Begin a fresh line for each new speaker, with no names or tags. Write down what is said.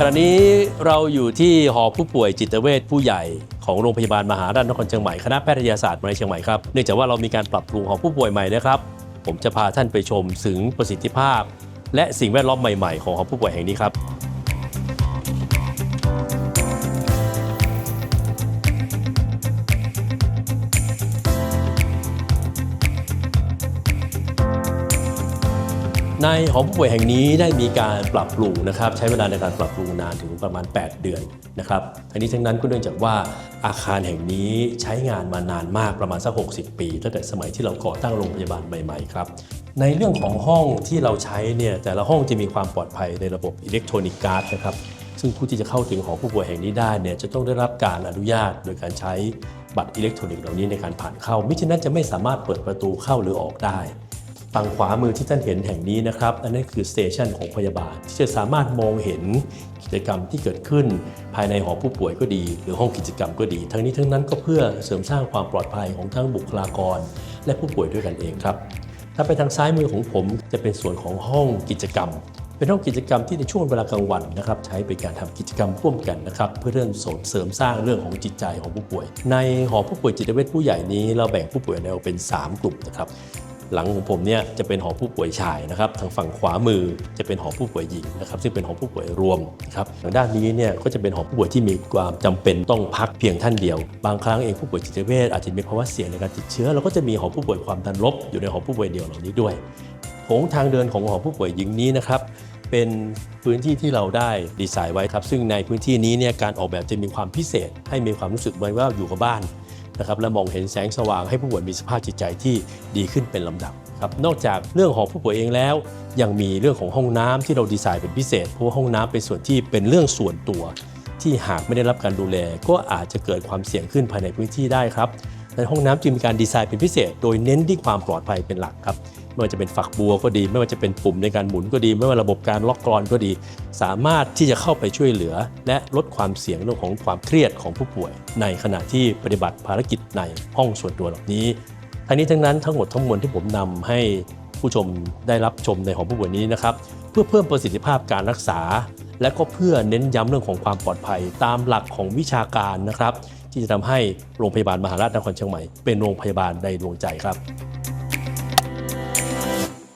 ขณะนี้เราอยู่ที่หอผู้ป่วยจิตเวชผู้ใหญ่ของโรงพยาบาลมหาราชนครเชียงใหม่คณะแพทยศาสตร์มหาวิทยาลัยเชียงใหม่ครับเนื่องจากว่าเรามีการปรับปรุงหอผู้ป่วยใหม่นะครับ ผมจะพาท่านไปชมถึงประสิทธิภาพ และสิ่งแวดล้อมใหม่ ๆ ของหอผู้ป่วยแห่งนี้ครับ ในหอผู้ป่วยแห่งนี้ได้มีการปรับปรุงนะครับใช้เวลาในการปรับปรุงนานถึงประมาณ 8 เดือนนะครับทั้งนี้ทั้งนั้นก็เนื่องจากว่าอาคารแห่งนี้ใช้งานมานานมากประมาณสัก 60 ปีตั้งแต่สมัยที่เราก่อตั้งโรงพยาบาลใหม่ๆครับในเรื่องของห้องที่เราใช้เนี่ยแต่ละห้องจะมีความปลอดภัยในระบบอิเล็กทรอนิกส์การ์ดนะครับซึ่งผู้ที่จะเข้าถึงหอผู้ป่วยแห่งนี้ได้เนี่ยจะต้องได้รับการอนุญาต โดยการใช้บัตรอิเล็กทรอนิกส์เหล่านี้ในการผ่านเข้า มิฉะนั้นจะไม่สามารถเปิดประตูเข้าหรือออกได้ ฝั่งขวามือที่ท่านเห็นแห่งนี้นะครับ อันนั้นคือสเตชันของพยาบาล ที่จะสามารถมองเห็นกิจกรรมที่เกิดขึ้น ภายในหอผู้ป่วยก็ดี หรือห้องกิจกรรมก็ดี ทั้งนี้ทั้งนั้นก็เพื่อเสริมสร้างความปลอดภัยของทั้งบุคลากร และผู้ป่วยด้วยกันเองครับ ถ้าไปทางซ้ายมือของผมจะเป็นส่วนของห้องกิจกรรมเป็นห้องกิจกรรมที่ในช่วงเวลากลางวันนะครับใช้เป็นการทำกิจกรรมร่วมกันนะครับเพื่อเรื่องสเสริมสร้างเรื่องของจิตใจของผู้ป่วย ในหอผู้ป่วยจิตเวชผู้ใหญ่นี้เราแบ่งผู้ป่วยออกเป็น 3 กลุ่มนะครับ หลังของผมเนี่ยจะเป็นหอผู้ป่วยชายนะครับทางฝั่งขวามือจะเป็นหอผู้ป่วยหญิงนะครับซึ่งเป็นหอผู้ป่วยรวมนะครับทางด้านนี้เนี่ยก็จะเป็นหอผู้ป่วยที่มีความจำเป็นต้องพักเพียงท่านเดียว บางครั้งเองผู้ป่วยจิตเวชอาจจะมีภาวะเสี่ยงในการติดเชื้อเราก็จะมีหอผู้ป่วยความดันลบอยู่ในหอผู้ป่วยเดียวเหล่านี้ด้วยโถงทางเดินของหอผู้ป่วยหญิงนี้นะครับเป็นพื้นที่ที่เราได้ดีไซน์ไว้ครับ ซึ่งในพื้นที่นี้เนี่ยการออกแบบจะมีความพิเศษ ให้มีความรู้สึกเหมือนว่าอยู่กับบ้าน นะครับและมองเห็นแสงสว่างให้ผู้ป่วยมีสภาพจิตใจที่ดีขึ้นเป็นลำดับครับนอกจากเรื่องของผู้ป่วยเองแล้ว ยังมีเรื่องของห้องน้ำที่เราดีไซน์เป็นพิเศษ เพราะว่าห้องน้ำเป็นส่วนที่เป็นเรื่องส่วนตัว ที่หากไม่ได้รับการดูแล ก็อาจจะเกิดความเสี่ยงขึ้นภายในพื้นที่ได้ครับ ในห้องน้ำจึงมีการดีไซน์เป็นพิเศษ โดยเน้นที่ความปลอดภัยเป็นหลักครับไม่ว่าจะเป็นฝักบัวก็ดี ไม่ว่าจะเป็นปุ่มในการหมุนก็ดี ไม่ว่าระบบการล็อกกรอนก็ดี สามารถที่จะเข้าไปช่วยเหลือ และลดความเสี่ยงเรื่องของความเครียดของผู้ป่วย ในขณะที่ปฏิบัติภารกิจในห้องส่วนตัวเหล่านี้ ทั้งนี้ทั้งนั้นทั้งหมดทั้งมวลที่ผมนำให้ผู้ชมได้รับชมในหองผู้ป่วยนี้นะครับเพื่อเพิ่มประสิทธิภาพการรักษา และก็เพื่อเน้นย้ำเรื่องของความปลอดภัยตามหลักของวิชาการนะครับ ที่จะทำให้โรงพยาบาลมหาราชนครเชียงใหม่เป็นโรงพยาบาลในดวงใจครับ